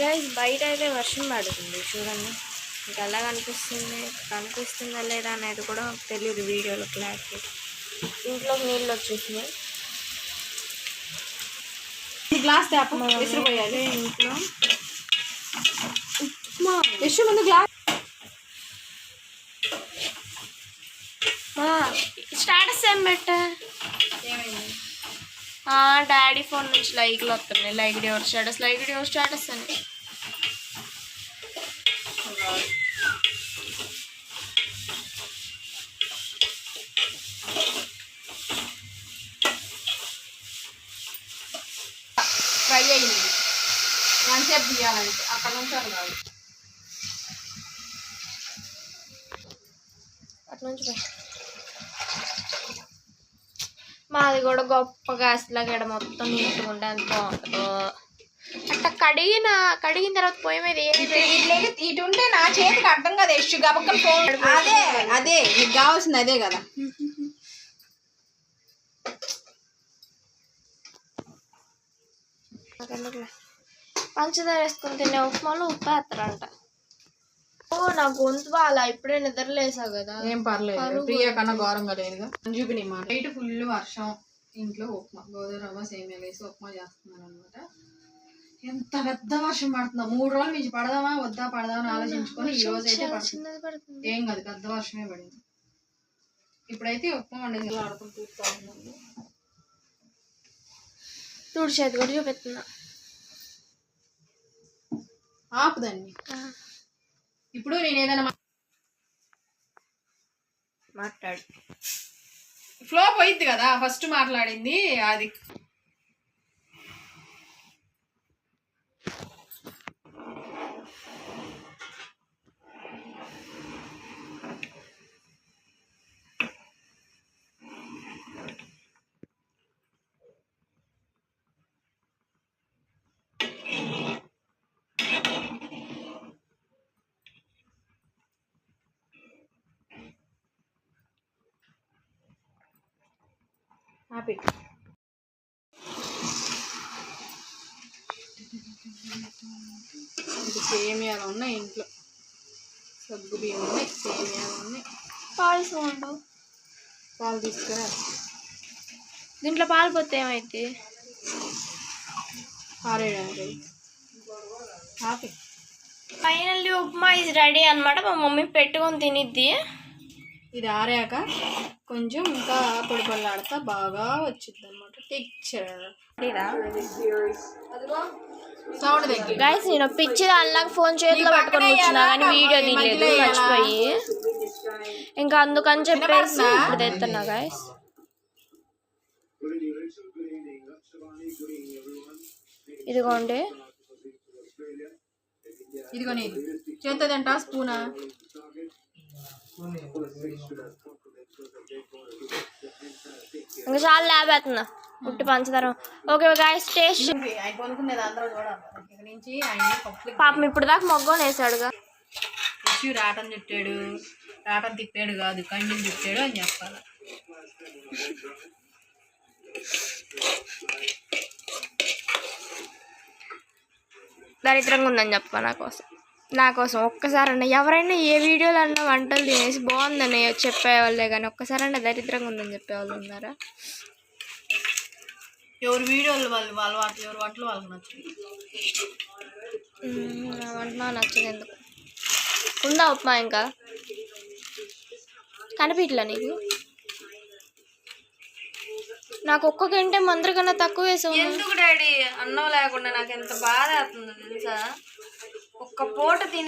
Guys బయట అయితే వర్షం పడుతుంది. చూడండి. మీకు ఎలా కనిపిస్తుంది? కనిపిస్తుందా లేదా అనేది కూడా తెలియదు వీడియోలో క్లారిటీ. ఇంట్లో నీళ్ళు వచ్చేసినాయి. ఈ గ్లాస్ విసిరిపోయాలి. ఇంట్లో? యశు ముందు గ్లాస్. స్టాటస్ ఏం పెట్టా? డాడీ ఫోన్ నుంచి లైక్లు వస్తున్నాయి. లైక్ ఎవరు స్టేటస్. లైక్ ఎవరు స్టేటస్ అని. ఫ్రై అయింది ఎంతసేపు తీయాలంటే అక్కడ నుంచి అది కాదు. మాది కూడా గొప్పగా అసలు ఇక్కడ మొత్తం నీట్గా ఉండే అంత బాగుంటుందో. అట్లా కడిగిన కడిగిన తర్వాత మీద ఇట్లా ఇటు ఉంటే నా చేతికి అర్థం కదా గబక్కలు ఫోన్ అదే అదే నీకు కావాల్సింది అదే కదా. పంచదార వేసుకొని తినే ఉప్మాలో ఉప్పు వేస్తారంట ఓ నా గొంతు బాగా ఇప్పుడే నిద్రలేసా కదా. ఏం పర్లేదు ప్రియా కన్నా ఘోరంగా లేదుగా చూపిని మాట నైట్ ఫుల్ వర్షం ఇంట్లో ఉప్మా గోధుమ రవ్వ సేమియా వేసి ఉప్మా చేస్తున్నాను అనమాట ఎంత పెద్ద వర్షం పడుతుందో. మూడు రోజులు నుంచి పడదామా వద్దా పడదామా అని ఆలోచించుకొని ఈ రోజు అయితే పడుతుంది. ఏం కాదు పెద్ద వర్షమే పడింది. ఇప్పుడైతే ఉప్మా ఉన్నాను చూడు చేతి కూడా చూపిస్తున్నా ఆపుదండి ఇప్పుడు నేను ఏదైనా మాట్లాడు. ఫ్లో పోయిద్ది కదా ఫస్ట్ మాట్లాడింది అది ఆపి. ఇది సేమియాలు ఉన్నాయి ఇంట్లో. సగ్గు బియ్యం ఉన్నాయి సేమియాలు ఉన్నాయి. పాయసం ఉండవు పాలు తీసుకురా. దీంట్లో పాలు పోతే ఏమైతే ఆరేయడానికి అవి. ఆపి. ఫైనల్లీ ఉప్మా ఇది రెడీ అన్నమాట. మా మమ్మీ పెట్టుకొని తినిద్ది. ఇది ఆరాక కొంచెం ఇంకా పొడి పొల్లాడుతా బాగా వచ్చింది అనమాట సౌండ్ దగ్గర గైస్ నేను పిచ్చి దానిలాగా ఫోన్ చేతిలో పట్టుకొని కూర్చున్నా కానీ వీడియో తీయలేదు. మర్చిపోయి. ఇంకా అందుకని చెప్పేసి ఇప్పుడు తెస్తున్నా గైస్ ఇదిగోండి. ఇదిగోని చేతుందంట స్పూనా. ఇంకా చాలా లేబేస్తున్నా ఉట్టి పంచదార. ఓకే ఆయన పప్పులు పాపం ఇప్పుడు దాకా మొగ్గని వేసాడుగా. ఇష్యూ రాటం చుట్టాడు రాటం తిప్పాడు కాదు కండిని తిప్పాడు అని చెప్పాలి. దరిద్రంగా ఉందని చెప్పా నా కోసం. నా కోసం ఒక్కసారన్నా ఎవరైనా ఏ వీడియోలో అన్నా వంటలు తినేసి బాగుందని చెప్పేవాళ్ళే కానీ ఒక్కసారన్నా దరిద్రంగా ఉందని చెప్పేవాళ్ళు ఉన్నారా? ఎవరి వీడియోలు వాళ్ళు వాళ్ళ వాటి ఎవరి వంటలు వాళ్ళకి నచ్చుతాయి. మ్మ్, నా వంట నచ్చదు ఎందుకు? ఉందా ఉప్మా ఇంకా? కనిపించలే నీకు? నాకు ఒక్క గంట మందరి కన్నా తక్కువ వేసావు ఎందుకు డాడీ? అన్నం లేకుండా నాకు ఎంత బాధ అవుతుంది తెలుసా? ఒక్క పూట తిని